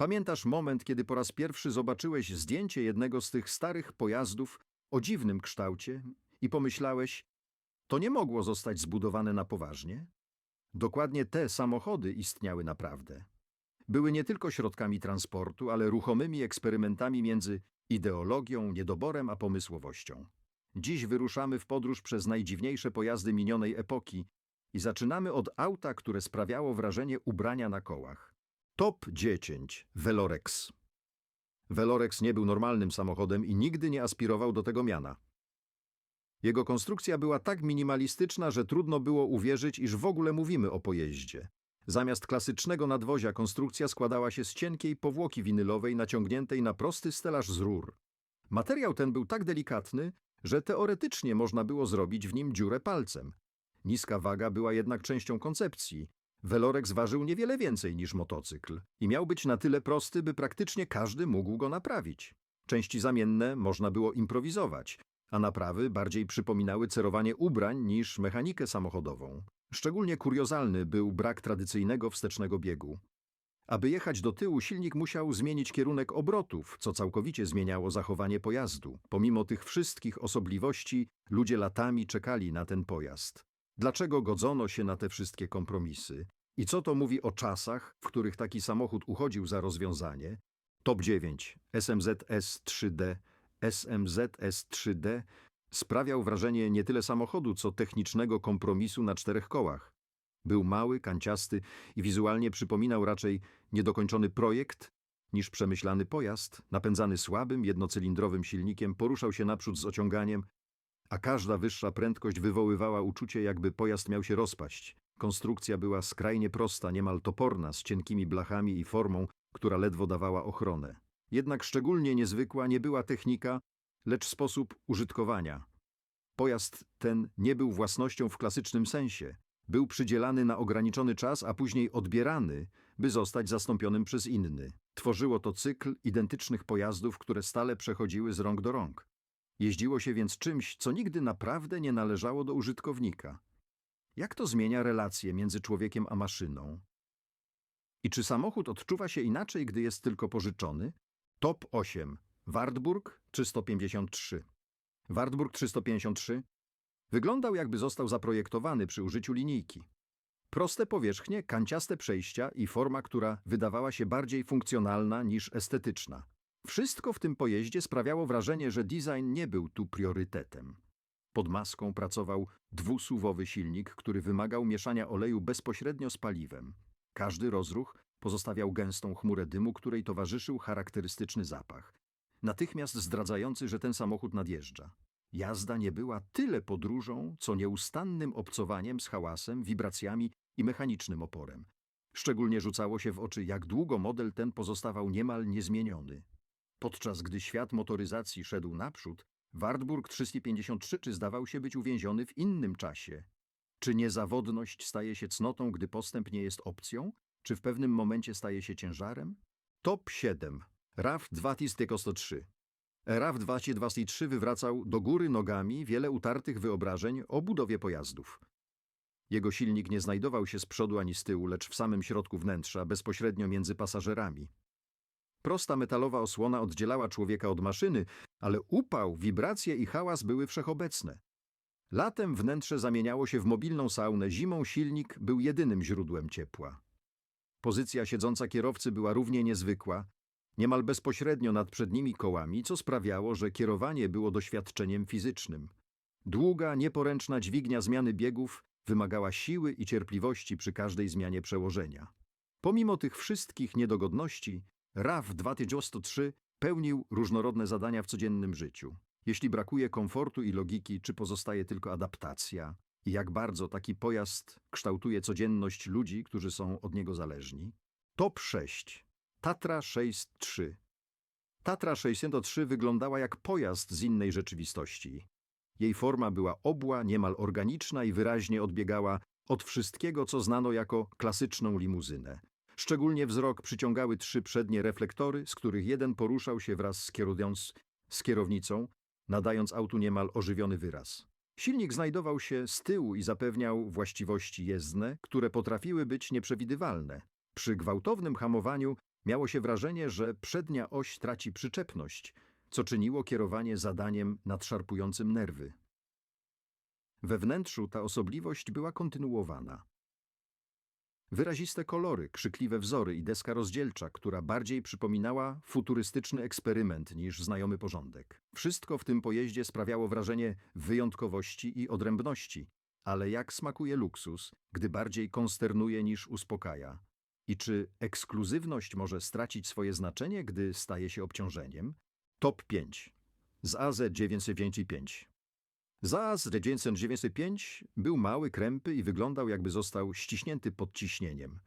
Pamiętasz moment, kiedy po raz pierwszy zobaczyłeś zdjęcie jednego z tych starych pojazdów o dziwnym kształcie i pomyślałeś, to nie mogło zostać zbudowane na poważnie? Dokładnie te samochody istniały naprawdę. Były nie tylko środkami transportu, ale ruchomymi eksperymentami między ideologią, niedoborem a pomysłowością. Dziś wyruszamy w podróż przez najdziwniejsze pojazdy minionej epoki i zaczynamy od auta, które sprawiało wrażenie ubrania na kołach. Top 10 Velorex. Velorex nie był normalnym samochodem i nigdy nie aspirował do tego miana. Jego konstrukcja była tak minimalistyczna, że trudno było uwierzyć, iż w ogóle mówimy o pojeździe. Zamiast klasycznego nadwozia konstrukcja składała się z cienkiej powłoki winylowej naciągniętej na prosty stelaż z rur. Materiał ten był tak delikatny, że teoretycznie można było zrobić w nim dziurę palcem. Niska waga była jednak częścią koncepcji. Velorex ważył niewiele więcej niż motocykl i miał być na tyle prosty, by praktycznie każdy mógł go naprawić. Części zamienne można było improwizować, a naprawy bardziej przypominały cerowanie ubrań niż mechanikę samochodową. Szczególnie kuriozalny był brak tradycyjnego wstecznego biegu. Aby jechać do tyłu, silnik musiał zmienić kierunek obrotów, co całkowicie zmieniało zachowanie pojazdu. Pomimo tych wszystkich osobliwości, ludzie latami czekali na ten pojazd. Dlaczego godzono się na te wszystkie kompromisy? I co to mówi o czasach, w których taki samochód uchodził za rozwiązanie? Top 9. SMZ S3D. SMZ S3D sprawiał wrażenie nie tyle samochodu, co technicznego kompromisu na czterech kołach. Był mały, kanciasty i wizualnie przypominał raczej niedokończony projekt niż przemyślany pojazd, napędzany słabym, jednocylindrowym silnikiem, poruszał się naprzód z ociąganiem, a każda wyższa prędkość wywoływała uczucie, jakby pojazd miał się rozpaść. Konstrukcja była skrajnie prosta, niemal toporna, z cienkimi blachami i formą, która ledwo dawała ochronę. Jednak szczególnie niezwykła nie była technika, lecz sposób użytkowania. Pojazd ten nie był własnością w klasycznym sensie. Był przydzielany na ograniczony czas, a później odbierany, by zostać zastąpionym przez inny. Tworzyło to cykl identycznych pojazdów, które stale przechodziły z rąk do rąk. Jeździło się więc czymś, co nigdy naprawdę nie należało do użytkownika. Jak to zmienia relacje między człowiekiem a maszyną? I czy samochód odczuwa się inaczej, gdy jest tylko pożyczony? Top 8. Wartburg 353. Wartburg 353 wyglądał jakby został zaprojektowany przy użyciu linijki. Proste powierzchnie, kanciaste przejścia i forma, która wydawała się bardziej funkcjonalna niż estetyczna. Wszystko w tym pojeździe sprawiało wrażenie, że design nie był tu priorytetem. Pod maską pracował dwusuwowy silnik, który wymagał mieszania oleju bezpośrednio z paliwem. Każdy rozruch pozostawiał gęstą chmurę dymu, której towarzyszył charakterystyczny zapach, natychmiast zdradzający, że ten samochód nadjeżdża. Jazda nie była tyle podróżą, co nieustannym obcowaniem z hałasem, wibracjami i mechanicznym oporem. Szczególnie rzucało się w oczy, jak długo model ten pozostawał niemal niezmieniony. Podczas gdy świat motoryzacji szedł naprzód, Wartburg 353 zdawał się być uwięziony w innym czasie. Czy niezawodność staje się cnotą, gdy postęp nie jest opcją? Czy w pewnym momencie staje się ciężarem? Top 7. RAF 2103 RAF 2203 wywracał do góry nogami wiele utartych wyobrażeń o budowie pojazdów. Jego silnik nie znajdował się z przodu ani z tyłu, lecz w samym środku wnętrza, bezpośrednio między pasażerami. Prosta metalowa osłona oddzielała człowieka od maszyny, ale upał, wibracje i hałas były wszechobecne. Latem wnętrze zamieniało się w mobilną saunę, zimą silnik był jedynym źródłem ciepła. Pozycja siedząca kierowcy była równie niezwykła, niemal bezpośrednio nad przednimi kołami, co sprawiało, że kierowanie było doświadczeniem fizycznym. Długa, nieporęczna dźwignia zmiany biegów wymagała siły i cierpliwości przy każdej zmianie przełożenia. Pomimo tych wszystkich niedogodności, RAF 2103 pełnił różnorodne zadania w codziennym życiu. Jeśli brakuje komfortu i logiki, czy pozostaje tylko adaptacja? I jak bardzo taki pojazd kształtuje codzienność ludzi, którzy są od niego zależni? Top 6. Tatra 63. Tatra 603 wyglądała jak pojazd z innej rzeczywistości. Jej forma była obła, niemal organiczna i wyraźnie odbiegała od wszystkiego, co znano jako klasyczną limuzynę. Szczególnie wzrok przyciągały trzy przednie reflektory, z których jeden poruszał się wraz z, kierując, z kierownicą, nadając autu niemal ożywiony wyraz. Silnik znajdował się z tyłu i zapewniał właściwości jezdne, które potrafiły być nieprzewidywalne. Przy gwałtownym hamowaniu Miało się wrażenie, że przednia oś traci przyczepność, co czyniło kierowanie zadaniem nadszarpującym nerwy. We wnętrzu ta osobliwość była kontynuowana. Wyraziste kolory, krzykliwe wzory i deska rozdzielcza, która bardziej przypominała futurystyczny eksperyment niż znajomy porządek. Wszystko w tym pojeździe sprawiało wrażenie wyjątkowości i odrębności, ale jak smakuje luksus, gdy bardziej konsternuje niż uspokaja? I czy ekskluzywność może stracić swoje znaczenie, gdy staje się obciążeniem? Top 5 z AZ995 Zaaz 995 był mały, krępy i wyglądał jakby został ściśnięty pod ciśnieniem.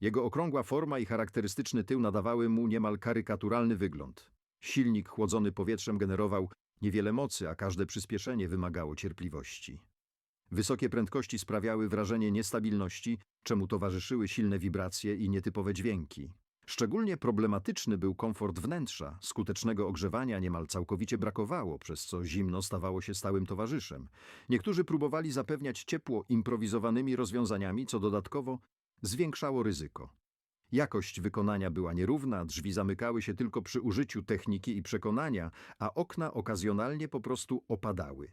Jego okrągła forma i charakterystyczny tył nadawały mu niemal karykaturalny wygląd. Silnik chłodzony powietrzem generował niewiele mocy, a każde przyspieszenie wymagało cierpliwości. Wysokie prędkości sprawiały wrażenie niestabilności, czemu towarzyszyły silne wibracje i nietypowe dźwięki. Szczególnie problematyczny był komfort wnętrza. Skutecznego ogrzewania niemal całkowicie brakowało, przez co zimno stawało się stałym towarzyszem. Niektórzy próbowali zapewniać ciepło improwizowanymi rozwiązaniami, co dodatkowo zwiększało ryzyko. Jakość wykonania była nierówna, drzwi zamykały się tylko przy użyciu techniki i przekonania, a okna okazjonalnie po prostu opadały.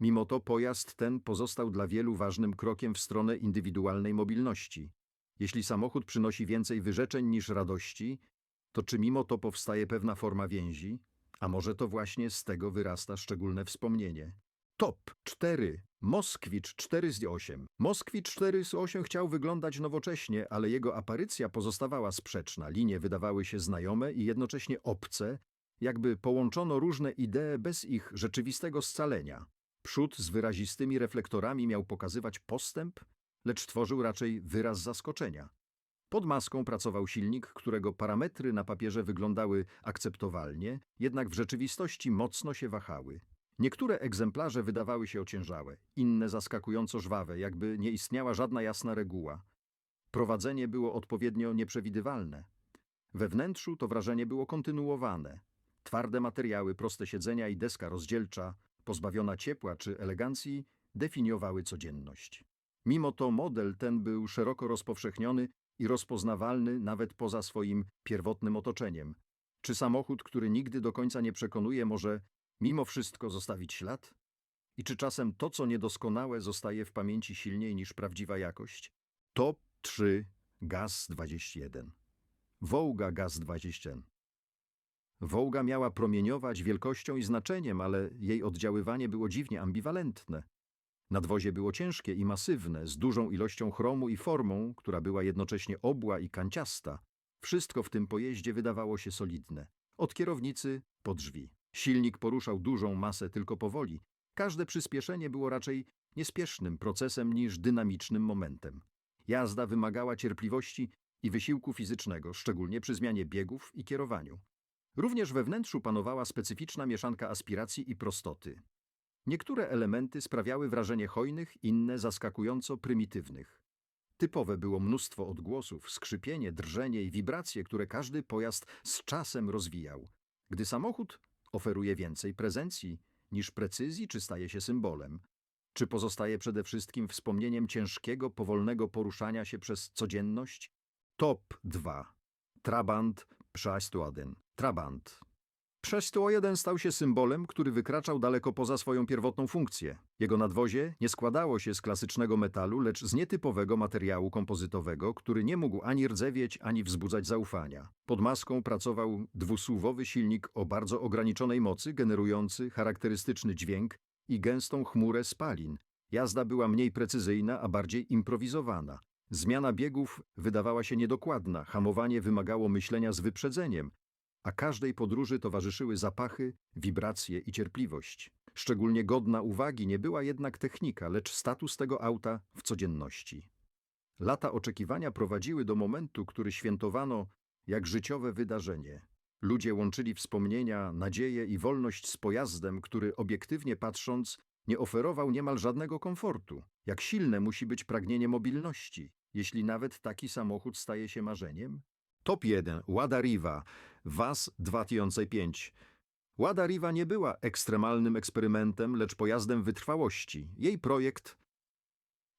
Mimo to pojazd ten pozostał dla wielu ważnym krokiem w stronę indywidualnej mobilności. Jeśli samochód przynosi więcej wyrzeczeń niż radości, to czy mimo to powstaje pewna forma więzi? A może to właśnie z tego wyrasta szczególne wspomnienie? Top 4. Moskwicz 4 z 8. Moskwicz 4 z 8 chciał wyglądać nowocześnie, ale jego aparycja pozostawała sprzeczna. Linie wydawały się znajome i jednocześnie obce, jakby połączono różne idee bez ich rzeczywistego scalenia. Przód z wyrazistymi reflektorami miał pokazywać postęp, lecz tworzył raczej wyraz zaskoczenia. Pod maską pracował silnik, którego parametry na papierze wyglądały akceptowalnie, jednak w rzeczywistości mocno się wahały. Niektóre egzemplarze wydawały się ociężałe, inne zaskakująco żwawe, jakby nie istniała żadna jasna reguła. Prowadzenie było odpowiednio nieprzewidywalne. We wnętrzu to wrażenie było kontynuowane. Twarde materiały, proste siedzenia i deska rozdzielcza, pozbawiona ciepła czy elegancji, definiowały codzienność. Mimo to model ten był szeroko rozpowszechniony i rozpoznawalny nawet poza swoim pierwotnym otoczeniem. Czy samochód, który nigdy do końca nie przekonuje, może mimo wszystko zostawić ślad? I czy czasem to, co niedoskonałe, zostaje w pamięci silniej niż prawdziwa jakość? Top 3 Gaz 21 Wołga Gaz 20 Wołga miała promieniować wielkością i znaczeniem, ale jej oddziaływanie było dziwnie ambiwalentne. Nadwozie było ciężkie i masywne, z dużą ilością chromu i formą, która była jednocześnie obła i kanciasta. Wszystko w tym pojeździe wydawało się solidne. Od kierownicy po drzwi. Silnik poruszał dużą masę tylko powoli. Każde przyspieszenie było raczej niespiesznym procesem niż dynamicznym momentem. Jazda wymagała cierpliwości i wysiłku fizycznego, szczególnie przy zmianie biegów i kierowaniu. Również we wnętrzu panowała specyficzna mieszanka aspiracji i prostoty. Niektóre elementy sprawiały wrażenie hojnych, inne zaskakująco prymitywnych. Typowe było mnóstwo odgłosów, skrzypienie, drżenie i wibracje, które każdy pojazd z czasem rozwijał. Gdy samochód oferuje więcej prezencji niż precyzji, czy staje się symbolem? Czy pozostaje przede wszystkim wspomnieniem ciężkiego, powolnego poruszania się przez codzienność? Top 2. Trabant Przeistuaden. Trabant. Przeszło stał się symbolem, który wykraczał daleko poza swoją pierwotną funkcję. Jego nadwozie nie składało się z klasycznego metalu, lecz z nietypowego materiału kompozytowego, który nie mógł ani rdzewieć, ani wzbudzać zaufania. Pod maską pracował dwusuwowy silnik o bardzo ograniczonej mocy, generujący charakterystyczny dźwięk i gęstą chmurę spalin. Jazda była mniej precyzyjna, a bardziej improwizowana. Zmiana biegów wydawała się niedokładna, hamowanie wymagało myślenia z wyprzedzeniem, a każdej podróży towarzyszyły zapachy, wibracje i cierpliwość. Szczególnie godna uwagi nie była jednak technika, lecz status tego auta w codzienności. Lata oczekiwania prowadziły do momentu, który świętowano jak życiowe wydarzenie. Ludzie łączyli wspomnienia, nadzieję i wolność z pojazdem, który obiektywnie patrząc nie oferował niemal żadnego komfortu. Jak silne musi być pragnienie mobilności, jeśli nawet taki samochód staje się marzeniem? Top 1. Łada Riva. WAZ 2005. Łada Riva nie była ekstremalnym eksperymentem, lecz pojazdem wytrwałości. Jej projekt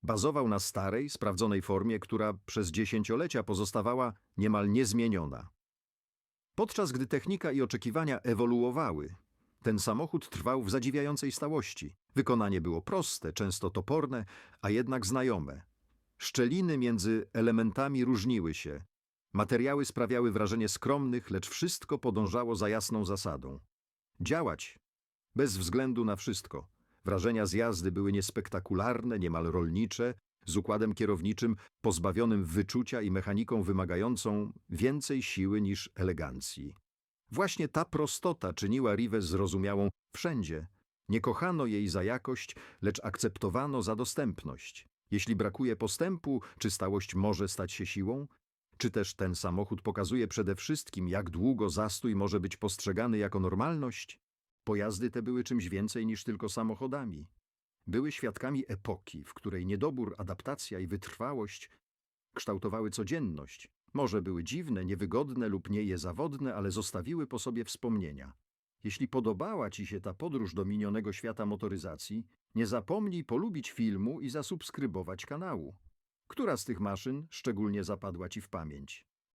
bazował na starej, sprawdzonej formie, która przez dziesięciolecia pozostawała niemal niezmieniona. Podczas gdy technika i oczekiwania ewoluowały, ten samochód trwał w zadziwiającej stałości. Wykonanie było proste, często toporne, a jednak znajome. Szczeliny między elementami różniły się. Materiały sprawiały wrażenie skromnych, lecz wszystko podążało za jasną zasadą. Działać, bez względu na wszystko. Wrażenia z jazdy były niespektakularne, niemal rolnicze, z układem kierowniczym pozbawionym wyczucia i mechaniką wymagającą więcej siły niż elegancji. Właśnie ta prostota czyniła Rives zrozumiałą wszędzie. Nie kochano jej za jakość, lecz akceptowano za dostępność. Jeśli brakuje postępu, czy stałość może stać się siłą? Czy też ten samochód pokazuje przede wszystkim, jak długo zastój może być postrzegany jako normalność? Pojazdy te były czymś więcej niż tylko samochodami. Były świadkami epoki, w której niedobór, adaptacja i wytrwałość kształtowały codzienność. Może były dziwne, niewygodne lub niejezawodne, ale zostawiły po sobie wspomnienia. Jeśli podobała Ci się ta podróż do minionego świata motoryzacji, nie zapomnij polubić filmu i zasubskrybować kanału. Która z tych maszyn szczególnie zapadła Ci w pamięć?